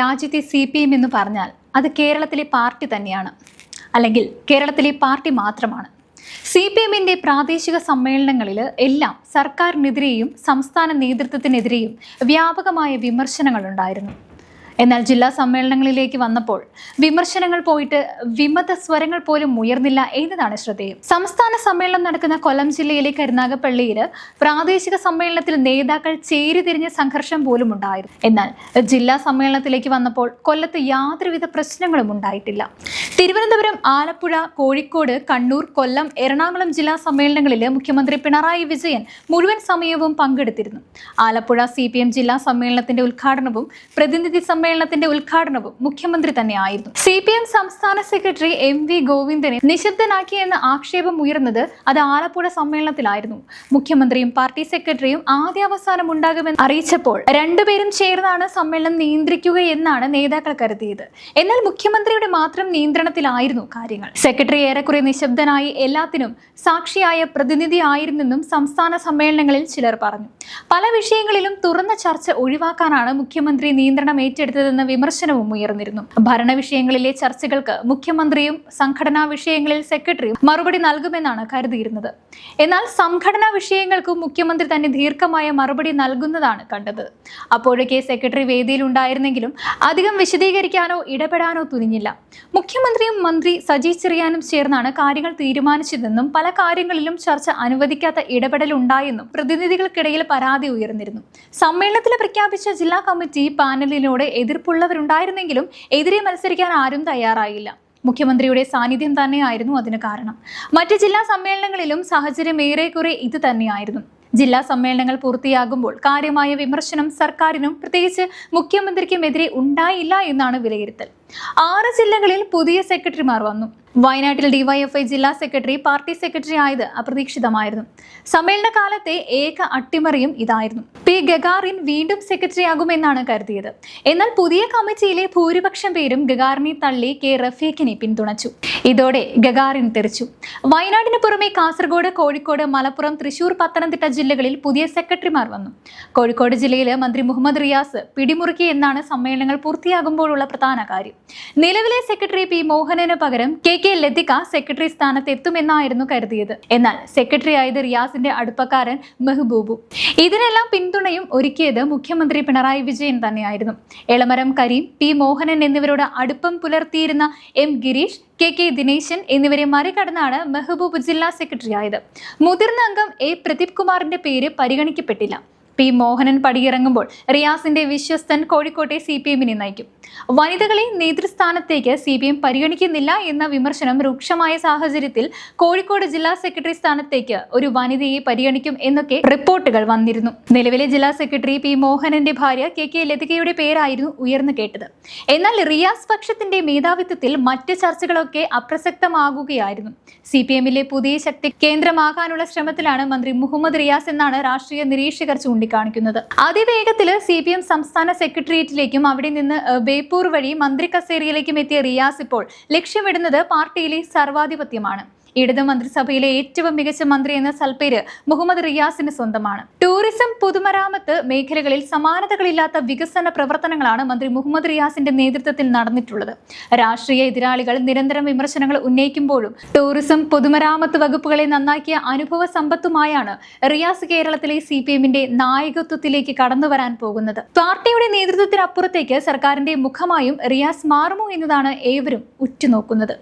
രാജ്യത്തെ C P M എന്ന് പറഞ്ഞാൽ അത് കേരളത്തിലെ പാർട്ടി തന്നെയാണ്. അല്ലെങ്കിൽ കേരളത്തിലെ പാർട്ടി മാത്രമാണ്. സി പി എമ്മിന്റെ പ്രാദേശിക സമ്മേളനങ്ങളിൽ എല്ലാം സർക്കാരിനെതിരെയും സംസ്ഥാന നേതൃത്വത്തിനെതിരെയും വ്യാപകമായ വിമർശനങ്ങളുണ്ടായിരുന്നു എന്നാൽ ജില്ലാ സമ്മേളനങ്ങളിലേക്ക് വന്നപ്പോൾ വിമർശനങ്ങൾ പോയിട്ട് വിമത സ്വരങ്ങൾ പോലും ഉയർന്നില്ല എന്നതാണ് ശ്രദ്ധേയം. സംസ്ഥാന സമ്മേളനം നടക്കുന്ന കൊല്ലം ജില്ലയിലെ കരുനാഗപ്പള്ളിയിൽ പ്രാദേശിക സമ്മേളനത്തിൽ നേതാക്കൾ ചേരിതിരിഞ്ഞ സംഘർഷം പോലും ഉണ്ടായിരുന്നു. എന്നാൽ ജില്ലാ സമ്മേളനത്തിലേക്ക് വന്നപ്പോൾ കൊല്ലത്ത് യാതൊരുവിധ പ്രശ്നങ്ങളും ഉണ്ടായിട്ടില്ല. തിരുവനന്തപുരം ആലപ്പുഴ കോഴിക്കോട് കണ്ണൂർ കൊല്ലം എറണാകുളം ജില്ലാ സമ്മേളനങ്ങളിൽ മുഖ്യമന്ത്രി പിണറായി വിജയൻ മുഴുവൻ സമയവും പങ്കെടുത്തിരുന്നു. ആലപ്പുഴ സി ജില്ലാ സമ്മേളനത്തിന്റെ ഉദ്ഘാടനവും പ്രതിനിധി സമ്മേളനത്തിന്റെ ഉദ്ഘാടനവും മുഖ്യമന്ത്രി തന്നെയായിരുന്നു. സി പി എം സംസ്ഥാന സെക്രട്ടറി എം വി ഗോവിന്ദനെ നിശബ്ദനാക്കിയെന്ന ആക്ഷേപം ഉയർന്നത് അത് ആലപ്പുഴ സമ്മേളനത്തിലായിരുന്നു. മുഖ്യമന്ത്രിയും പാർട്ടി സെക്രട്ടറിയും ആദ്യാവസാനം ഉണ്ടാകുമെന്ന് അറിയിച്ചപ്പോൾ രണ്ടുപേരും ചേർന്നാണ് സമ്മേളനം നിയന്ത്രിക്കുകയെന്നാണ് നേതാക്കൾ കരുതിയത്. എന്നാൽ മുഖ്യമന്ത്രിയുടെ മാത്രം നിയന്ത്രണത്തിലായിരുന്നു കാര്യങ്ങൾ. സെക്രട്ടറി ഏറെക്കുറെ നിശബ്ദനായി എല്ലാത്തിനും സാക്ഷിയായ പ്രതിനിധിയായിരുന്നെന്നും സംസ്ഥാന സമ്മേളനങ്ങളിൽ ചിലർ പറഞ്ഞു. പല വിഷയങ്ങളിലും തുറന്ന ചർച്ച ഒഴിവാക്കാനാണ് മുഖ്യമന്ത്രി നിയന്ത്രണം ഏറ്റെടുത്തതെന്ന വിമർശനവും ഉയർന്നിരുന്നു. ഭരണ വിഷയങ്ങളിലെ ചർച്ചകൾക്ക് മുഖ്യമന്ത്രിയും സംഘടനാ വിഷയങ്ങളിൽ സെക്രട്ടറിയും മറുപടി നൽകുമെന്നാണ് കരുതിയിരുന്നത്. എന്നാൽ സംഘടനാ വിഷയങ്ങൾക്കും മുഖ്യമന്ത്രി തന്നെ ദീർഘമായ മറുപടി നൽകുന്നതാണ് കണ്ടത്. അപ്പോഴൊക്കെ സെക്രട്ടറി വേദിയിൽ ഉണ്ടായിരുന്നെങ്കിലും അധികം വിശദീകരിക്കാനോ ഇടപെടാനോ തുനിഞ്ഞില്ല. മുഖ്യമന്ത്രിയും മന്ത്രി സജി ചെറിയാനും ചേർന്നാണ് കാര്യങ്ങൾ തീരുമാനിച്ചതെന്നും പല കാര്യങ്ങളിലും ചർച്ച അനുവദിക്കാത്ത ഇടപെടൽ ഉണ്ടായെന്നും പ്രതിനിധികൾക്കിടയിൽ പരാതി ഉയർന്നിരുന്നു. സമ്മേളനത്തിൽ പ്രഖ്യാപിച്ച ജില്ലാ കമ്മിറ്റി പാനലിനോട് എതിർപ്പുള്ളവരുണ്ടായിരുന്നെങ്കിലും എതിരെ മത്സരിക്കാൻ ആരും തയ്യാറായില്ല. മുഖ്യമന്ത്രിയുടെ സാന്നിധ്യം തന്നെയായിരുന്നു അതിന് കാരണം. മറ്റ് ജില്ലാ സമ്മേളനങ്ങളിലും സാഹചര്യം ഏറെക്കുറെ ഇത് തന്നെയായിരുന്നു. ജില്ലാ സമ്മേളനങ്ങൾ പൂർത്തിയാകുമ്പോൾ കാര്യമായ വിമർശനം സർക്കാരിനും പ്രത്യേകിച്ച് മുഖ്യമന്ത്രിക്കുമെതിരെ ഉണ്ടായില്ല എന്നാണ് വിലയിരുത്തൽ. ആറ് ജില്ലകളിൽ പുതിയ സെക്രട്ടറിമാർ വന്നു. വയനാട്ടിൽ ഡിവൈഎഫ്ഐ ജില്ലാ സെക്രട്ടറി പാർട്ടി സെക്രട്ടറി ആയത് അപ്രതീക്ഷിതമായിരുന്നു. സമ്മേളന കാലത്തെ ഏക അട്ടിമറിയും ഇതായിരുന്നു. പി ഗഗാറിൻ വീണ്ടും സെക്രട്ടറി ആകുമെന്നാണ് കരുതിയത്. എന്നാൽ പുതിയ കമ്മിറ്റിയിലെ ഭൂരിപക്ഷം പേരും ഗഗാറിനെ തള്ളി കെ റഫീഖിനെ പിന്തുണച്ചു. ഇതോടെ ഗഗാറിൻ തെറിച്ചു. വയനാടിന് പുറമെ കാസർഗോഡ് കോഴിക്കോട് മലപ്പുറം തൃശൂർ പത്തനംതിട്ട ജില്ലകളിൽ പുതിയ സെക്രട്ടറിമാർ വന്നു. കോഴിക്കോട് ജില്ലയിലെ മന്ത്രി മുഹമ്മദ് റിയാസ് പിടിമുറുക്കി എന്നാണ് സമ്മേളനങ്ങൾ പൂർത്തിയാകുമ്പോഴുള്ള പ്രധാന കാര്യം. നിലവിലെ സെക്രട്ടറി പി മോഹനന് പകരം കെ കെ ലതിക സെക്രട്ടറി സ്ഥാനത്ത് എത്തുമെന്നായിരുന്നു കരുതിയത്. എന്നാൽ സെക്രട്ടറി ആയത് റിയാസിന്റെ അടുപ്പക്കാരൻ മെഹബൂബു. ഇതിനെല്ലാം പിന്തുണയും ഒരുക്കിയത് മുഖ്യമന്ത്രി പിണറായി വിജയൻ തന്നെയായിരുന്നു. എളമരം കരീം പി മോഹനൻ എന്നിവരോട് അടുപ്പം പുലർത്തിയിരുന്ന M Girish K K Dineshan എന്നിവരെ മറികടന്നാണ് മെഹബൂബ് ജില്ലാ സെക്രട്ടറി ആയത് മുതിർന്ന അംഗം എ പ്രദീപ് കുമാറിന്റെ പേര് പരിഗണിക്കപ്പെട്ടില്ല. പി മോഹനൻ പടിയിറങ്ങുമ്പോൾ റിയാസിന്റെ വിശ്വസ്തൻ കോഴിക്കോട്ടെ സി പി എമ്മിനെ നയിക്കും. വനിതകളെ നേതൃസ്ഥാനത്തേക്ക് സി പി എം പരിഗണിക്കുന്നില്ല എന്ന വിമർശനം രൂക്ഷമായ സാഹചര്യത്തിൽ കോഴിക്കോട് ജില്ലാ സെക്രട്ടറി സ്ഥാനത്തേക്ക് ഒരു വനിതയെ പരിഗണിക്കും എന്നൊക്കെ റിപ്പോർട്ടുകൾ വന്നിരുന്നു. നിലവിലെ ജില്ലാ സെക്രട്ടറി പി മോഹനന്റെ ഭാര്യ കെ കെ ലതികയുടെ പേരായിരുന്നു ഉയർന്നു കേട്ടത്. എന്നാൽ റിയാസ് പക്ഷത്തിന്റെ മേധാവിത്വത്തിൽ മറ്റ് ചർച്ചകളൊക്കെ അപ്രസക്തമാകുകയായിരുന്നു. സി പി എമ്മിലെ പുതിയ ശക്തി കേന്ദ്രമാകാനുള്ള ശ്രമത്തിലാണ് മന്ത്രി മുഹമ്മദ് റിയാസ് എന്നാണ് രാഷ്ട്രീയ നിരീക്ഷകർ ചൂണ്ടിക്കാണിക്കുന്നത് അതിവേഗത്തിൽ സി പി എം സംസ്ഥാന സെക്രട്ടേറിയറ്റിലേക്കും അവിടെ നിന്ന് ബേപ്പൂർ വഴി മന്ത്രി കസേരയിലേക്കും എത്തിയ റിയാസ് ഇപ്പോൾ ലക്ഷ്യമിടുന്നത് പാർട്ടിയിലെ സർവാധിപത്യമാണ്. ഇടത് മന്ത്രിസഭയിലെ ഏറ്റവും മികച്ച മന്ത്രി എന്ന സൽപ്പേര് മുഹമ്മദ് റിയാസിന് സ്വന്തമാണ്. ടൂറിസം പൊതുമരാമത്ത് മേഖലകളിൽ സമാനതകളില്ലാത്ത വികസന പ്രവർത്തനങ്ങളാണ് മന്ത്രി മുഹമ്മദ് റിയാസിന്റെ നേതൃത്വത്തിൽ നടന്നിട്ടുള്ളത്. രാഷ്ട്രീയ എതിരാളികൾ നിരന്തരം വിമർശനങ്ങൾ ഉന്നയിക്കുമ്പോഴും ടൂറിസം പൊതുമരാമത്ത് വകുപ്പുകളെ നന്നാക്കിയ അനുഭവ സമ്പത്തുമായാണ് റിയാസ് കേരളത്തിലെ സി പി എമ്മിന്റെ നായകത്വത്തിലേക്ക് കടന്നു വരാൻ പോകുന്നത്. പാർട്ടിയുടെ നേതൃത്വത്തിനപ്പുറത്തേക്ക് സർക്കാരിന്റെ മുഖമായും റിയാസ് മാറുമോ എന്നതാണ് ഏവരും ഉറ്റുനോക്കുന്നത്.